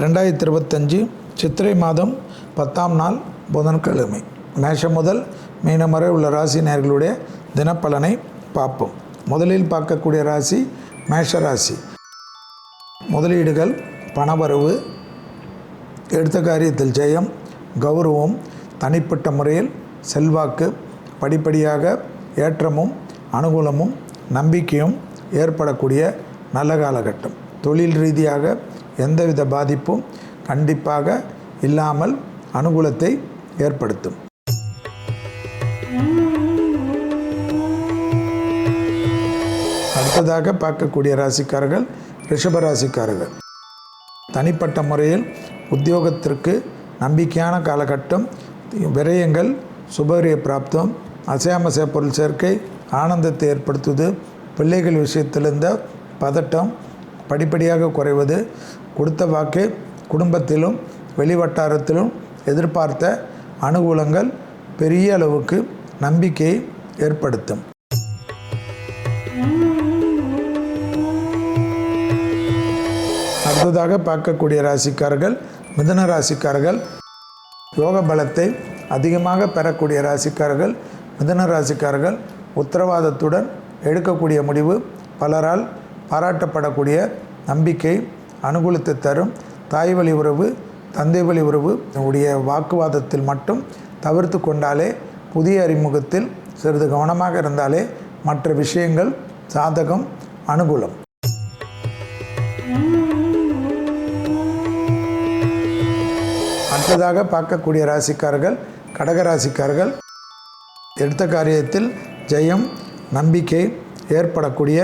ரெண்டாயிரத்தி இருபத்தஞ்சு சித்திரை மாதம் பத்தாம் நாள் புதன்கிழமை. மேஷம் முதல் மீனம் வரை உள்ள ராசி நேர்களுடைய தினப்பலனை பார்ப்போம். முதலில் பார்க்கக்கூடிய ராசி மேஷ ராசி. முதலீடுகள் பணவரவு எடுத்த காரியத்தில் ஜெயம் கௌரவம் தனிப்பட்ட முறையில் செல்வாக்கு படிப்படியாக ஏற்றமும் அனுகூலமும் நம்பிக்கையும் ஏற்படக்கூடிய நல்ல காலகட்டம். தொழில் ரீதியாக எந்தவித பாதிப்பும் கண்டிப்பாக இல்லாமல் அனுகூலத்தை ஏற்படுத்தும். அடுத்ததாக பார்க்கக்கூடிய ராசிக்காரர்கள் ரிஷப ராசிக்காரர்கள். தனிப்பட்ட முறையில் உத்தியோகத்திற்கு நம்பிக்கையான காலகட்டம் விரயங்கள் சுபரிய பிராப்தம் அசையாமசை பொருள் சேர்க்கை ஆனந்தத்தை ஏற்படுத்துவது பிள்ளைகள் விஷயத்திலிருந்த பதட்டம் படிப்படியாக குறைவது கொடுத்த வாக்கு குடும்பத்திலும் வெளிவட்டாரத்திலும் எதிர்பார்த்த அனுகூலங்கள் பெரிய அளவுக்கு நம்பிக்கையை ஏற்படுத்தும். அடுத்ததாக பார்க்கக்கூடிய ராசிக்காரர்கள் மிதன ராசிக்காரர்கள் யோக பலத்தை அதிகமாக பெறக்கூடிய ராசிக்காரர்கள் மிதன ராசிக்காரர்கள் உத்தரவாதத்துடன் எடுக்கக்கூடிய முடிவு பலரால் பாராட்டப்படக்கூடிய நம்பிக்கை அனுகூலத்தை தரும். தாய் வழி உறவு தந்தை வழி உறவு உடைய வாக்குவாதத்தில் மட்டும் தவிர்த்து கொண்டாலே புதிய அறிமுகத்தில் சிறிது கவனமாக இருந்தாலே மற்ற விஷயங்கள் சாதகம் அனுகூலம். அடுத்ததாக பார்க்கக்கூடிய ராசிக்காரர்கள் கடக ராசிக்காரர்கள் எடுத்த காரியத்தில் ஜெயம் நம்பிக்கை ஏற்படக்கூடிய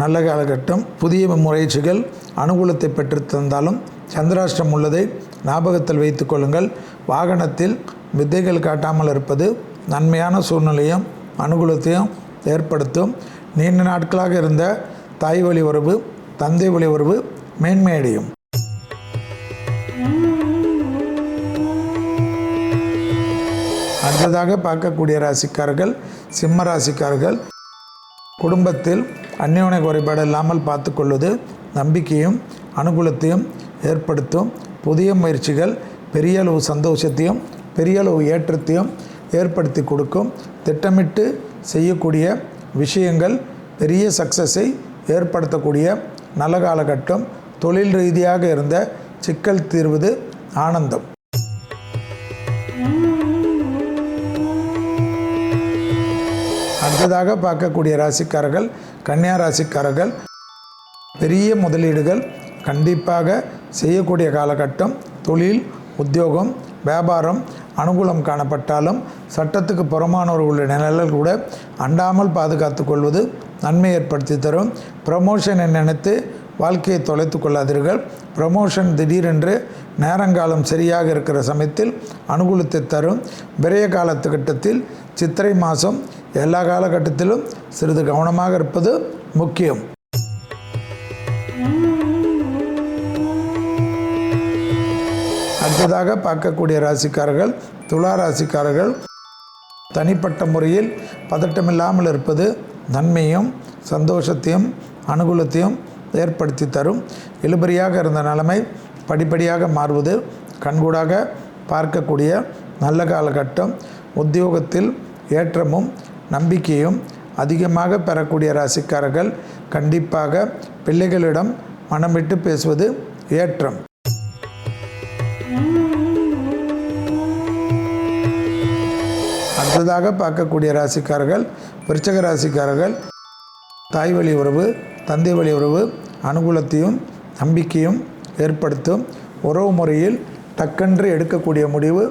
நல்ல காலகட்டம் புதிய முயற்சிகள் அனுகூலத்தை பெற்று தந்தாலும் சந்திராஷ்டம் உள்ளதை ஞாபகத்தில் வைத்து கொள்ளுங்கள். வாகனத்தில் வித்தைகள் காட்டாமல் இருப்பது நன்மையான சூழ்நிலையும் அனுகூலத்தையும் ஏற்படுத்தும். நீண்ட நாட்களாக இருந்த தாய் வழி உறவு தந்தை வழி உறவு மேன்மையடையும். அடுத்ததாக பார்க்கக்கூடிய ராசிக்காரர்கள் சிம்ம ராசிக்காரர்கள். குடும்பத்தில் அந்யோன்ய குறைபாடு இல்லாமல் பார்த்துக்கொள்வது நம்பிக்கையும் அனுகூலத்தையும் ஏற்படுத்தும். புதிய முயற்சிகள் பெரிய அளவு சந்தோஷத்தையும் பெரிய அளவு ஏற்றத்தையும் ஏற்படுத்தி கொடுக்கும். திட்டமிட்டு செய்யக்கூடிய விஷயங்கள் பெரிய சக்ஸஸை ஏற்படுத்தக்கூடிய நல்ல காலகட்டம். தொழில் ரீதியாக இருந்த சிக்கல் தீர்வது ஆனந்தம். அடுத்ததாக பார்க்கக்கூடிய ராசிக்காரர்கள் கன்னியா ராசிக்காரர்கள் பெரிய முதலீடுகள் கண்டிப்பாக செய்யக்கூடிய காலகட்டம் தொழில் உத்தியோகம் வியாபாரம் அனுகூலம் காணப்பட்டாலும் சட்டத்துக்கு புறமானவர்களுடைய நிழலில் கூட அண்டாமல் பாதுகாத்து கொள்வது நன்மை ஏற்படுத்தி தரும். ப்ரமோஷனை நினைத்து வாழ்க்கையை தொலைத்து கொள்ளாதீர்கள். ப்ரமோஷன் திடீரென்று நேரங்காலம் சரியாக இருக்கிற சமயத்தில் அனுகூலத்தை தரும். விரைய காலத்துக்கட்டத்தில் சித்திரை மாதம் எல்லா காலகட்டத்திலும் சிறிது கவனமாக இருப்பது முக்கியம். அடுத்ததாக பார்க்கக்கூடிய ராசிக்காரர்கள் துலா ராசிக்காரர்கள் தனிப்பட்ட முறையில் பதட்டமில்லாமல் இருப்பது நன்மையும் சந்தோஷத்தையும் அனுகூலத்தையும் ஏற்படுத்தி தரும். இழுபறியாக இருந்த நிலைமை படிப்படியாக மாறுவது கண்கூடாக பார்க்கக்கூடிய நல்ல காலகட்டம் உத்தியோகத்தில் ஏற்றமும் நம்பிக்கையும் அதிகமாக பெறக்கூடிய ராசிக்காரர்கள் கண்டிப்பாக பிள்ளைகளிடம் மனம் விட்டு பேசுவது ஏற்றம். அடுத்ததாக பார்க்கக்கூடிய ராசிக்காரர்கள் விருச்சக ராசிக்காரர்கள் தாய்வழி உறவு தந்தை வழி உறவு அனுகூலத்தையும் நம்பிக்கையும் ஏற்படுத்தும். உறவு முறையில் டக்கென்று எடுக்கக்கூடிய முடிவு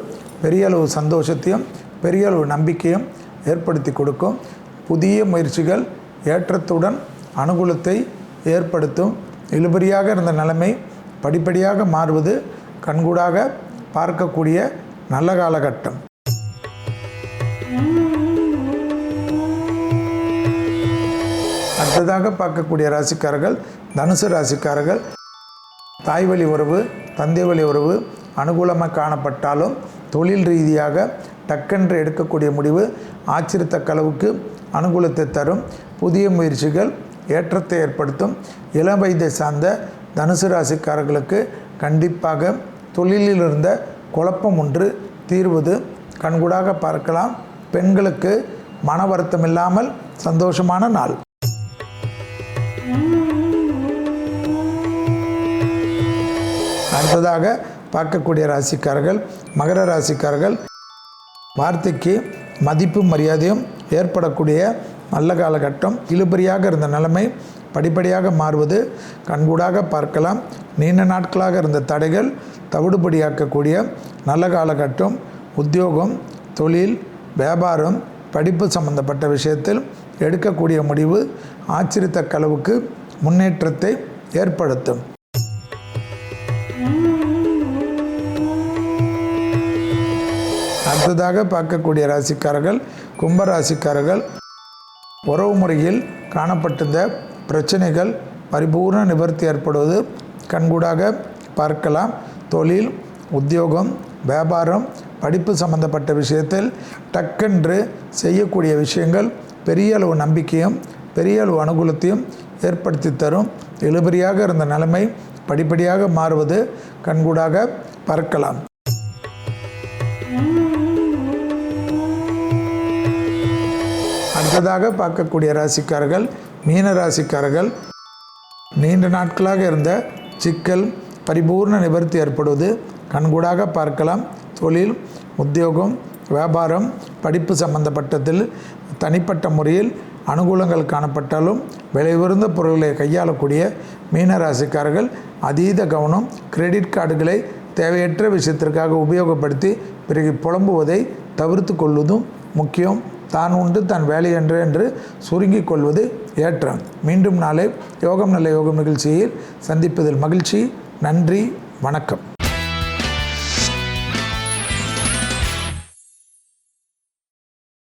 பெரிய அளவு சந்தோஷத்தையும் பெரிய அளவு நம்பிக்கையும் ஏற்படுத்தி கொடுக்கும். புதிய முயற்சிகள் ஏற்றத்துடன் அனுகூலத்தை ஏற்படுத்தும். இழுபறியாக இருந்த நிலைமை படிப்படியாக மாறுவது கண்கூடாக பார்க்கக்கூடிய நல்ல காலகட்டம். அடுத்ததாக பார்க்கக்கூடிய ராசிக்காரர்கள் தனுசு ராசிக்காரர்கள் தாய் வழி உறவு தந்தை வழி உறவு அனுகூலமாக காணப்பட்டாலும் தொழில் ரீதியாக டக்கென்று எடுக்கக்கூடிய முடிவு ஆச்சரியத்தக்க அளவுக்கு அனுகூலத்தை தரும். புதிய முயற்சிகள் ஏற்றத்தை ஏற்படுத்தும். இளம் வயதை சார்ந்த தனுசு ராசிக்காரர்களுக்கு கண்டிப்பாக தொழிலில் இருந்த குழப்பம் ஒன்று தீர்வது. கண்கூடாக பார்க்கலாம். பெண்களுக்கு மன வருத்தம் இல்லாமல் சந்தோஷமான நாள். அடுத்ததாக பார்க்கக்கூடிய ராசிக்காரர்கள் மகர ராசிக்காரர்கள் வார்த்தைக்கு மதிப்பு மரியாதையும் ஏற்படக்கூடிய நல்ல காலகட்டம் இழுபறியாக இருந்த நிலைமை படிப்படியாக மாறுவது கண்கூடாக பார்க்கலாம் நீண்ட நாட்களாக இருந்த தடைகள் தவிடுபடியாக்கக்கூடிய நல்ல காலகட்டம் உத்தியோகம் தொழில் வியாபாரம் படிப்பு சம்பந்தப்பட்ட விஷயத்தில் எடுக்கக்கூடிய முடிவு ஆச்சரித்த களவுக்கு முன்னேற்றத்தை ஏற்படுத்தும். அடுத்ததாக பார்க்கக்கூடிய ராசிக்காரர்கள் கும்ப ராசிக்காரர்கள் உறவு முறையில் காணப்பட்டிருந்த பிரச்சனைகள் பரிபூர்ண நிவர்த்தி ஏற்படுவது கண்கூடாக பார்க்கலாம். தொழில் உத்தியோகம் வியாபாரம் படிப்பு சம்பந்தப்பட்ட விஷயத்தில் டக்கென்று செய்யக்கூடிய விஷயங்கள் பெரிய அளவு நம்பிக்கையும் பெரிய அளவு அனுகூலத்தையும் ஏற்படுத்தி தரும். இழுபறியாக இருந்த நிலைமை படிப்படியாக மாறுவது கண்கூடாக பார்க்கலாம். அடுத்ததாக பார்க்கக்கூடிய ராசிக்காரர்கள் மீன ராசிக்காரர்கள் நீண்ட நாட்களாக இருந்த சிக்கல் பரிபூர்ண நிவர்த்தி ஏற்படுவது கண்கூடாக பார்க்கலாம். தொழில் உத்தியோகம் வியாபாரம் படிப்பு சம்பந்தப்பட்டதில் தனிப்பட்ட முறையில் அனுகூலங்கள் காணப்பட்டாலும் விலை உயர்ந்த கையாளக்கூடிய மீன ராசிக்காரர்கள் அதீத கவனம் கிரெடிட் கார்டுகளை தேவையற்ற விஷயத்திற்காக உபயோகப்படுத்தி பிறகு புலம்புவதை தவிர்த்து கொள்வதும் முக்கியம். தான் உண்டு தன் வேலை என்று என்று சுருங்கிக் கொள்வது ஏற்றம். மீண்டும் நாளை யோகம் நல்ல யோகம் நிகழ்ச்சியில் சந்திப்பதில் மகிழ்ச்சி நன்றி வணக்கம்.